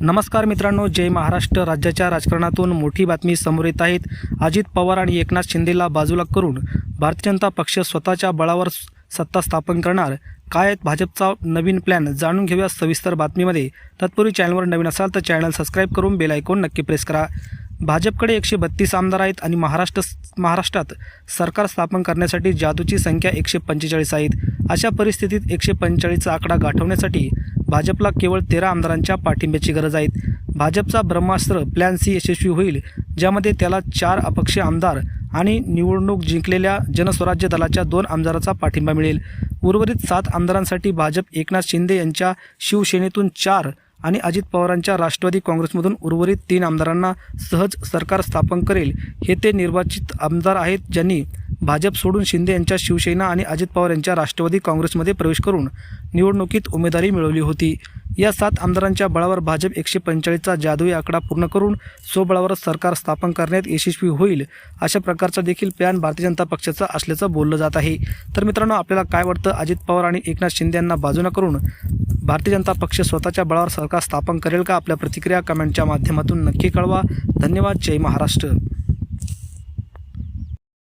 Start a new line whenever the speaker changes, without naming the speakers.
नमस्कार मित्रांनो जय महाराष्ट्र. राज्याच्या राजकारणातून मोठी बातमी समोर येत आहेत. अजित पवार आणि एकनाथ शिंदेला बाजूला करून भारतीय जनता पक्ष स्वतःच्या बळावर स- सत्ता स्थापन करणार? काय आहेत भाजपचा नवीन प्लॅन जाणून घेऊया सविस्तर बातमीमध्ये. तत्पूर्वी चॅनलवर नवीन असाल तर चॅनल सबस्क्राईब करून बेल आयकॉन नक्की प्रेस करा. भाजपकडे एकशे बत्तीस आमदार आहेत आणि महाराष्ट्र महाराष्ट्रात सरकार स्थापन करण्यासाठी जादूची संख्या एकशे पंचेचाळीस आहेत. अशा परिस्थितीत एकशे पंचेचाळीसचा आकडा गाठवण्यासाठी भाजपला केवळ तेरा आमदारांच्या पाठिंब्याची गरज आहे. भाजपचा ब्रह्मास्त्र प्लॅन सी यशस्वी होईल ज्यामध्ये त्याला चार अपक्ष आमदार आणि निवडणूक जिंकलेल्या जनस्वराज्य दलाच्या दोन आमदाराचा पाठिंबा मिळेल. उर्वरित सात आमदारांसाठी भाजप एकनाथ शिंदे यांच्या शिवसेनेतून चार आणि अजित पवारांच्या राष्ट्रवादी काँग्रेसमधून उर्वरित तीन आमदारांना सहज सरकार स्थापन करेल हे ते निर्वाचित आमदार आहेत ज्यांनी भाजप सोडून शिंदे यांच्या शिवसेना आणि अजित पवार यांच्या राष्ट्रवादी काँग्रेसमध्ये प्रवेश करून निवडणुकीत उमेदवारी मिळवली होती. या सात आमदारांच्या बळावर भाजप एकशे पंचेचाळीसचा जादुई आकडा पूर्ण करून स्वबळावरच सरकार स्थापन करण्यात यशस्वी होईल अशा प्रकारचा देखील प्लॅन भारतीय जनता पक्षाचा असल्याचं बोललं जात आहे. तर मित्रांनो आपल्याला काय वाटतं? अजित पवार आणि एकनाथ शिंदे यांना बाजूला करून भारतीय जनता पक्ष स्वतःच्या बळावर सरकार स्थापन करेल का? आपल्या प्रतिक्रिया कमेंटच्या माध्यमातून नक्की कळवा. धन्यवाद. जय महाराष्ट्र.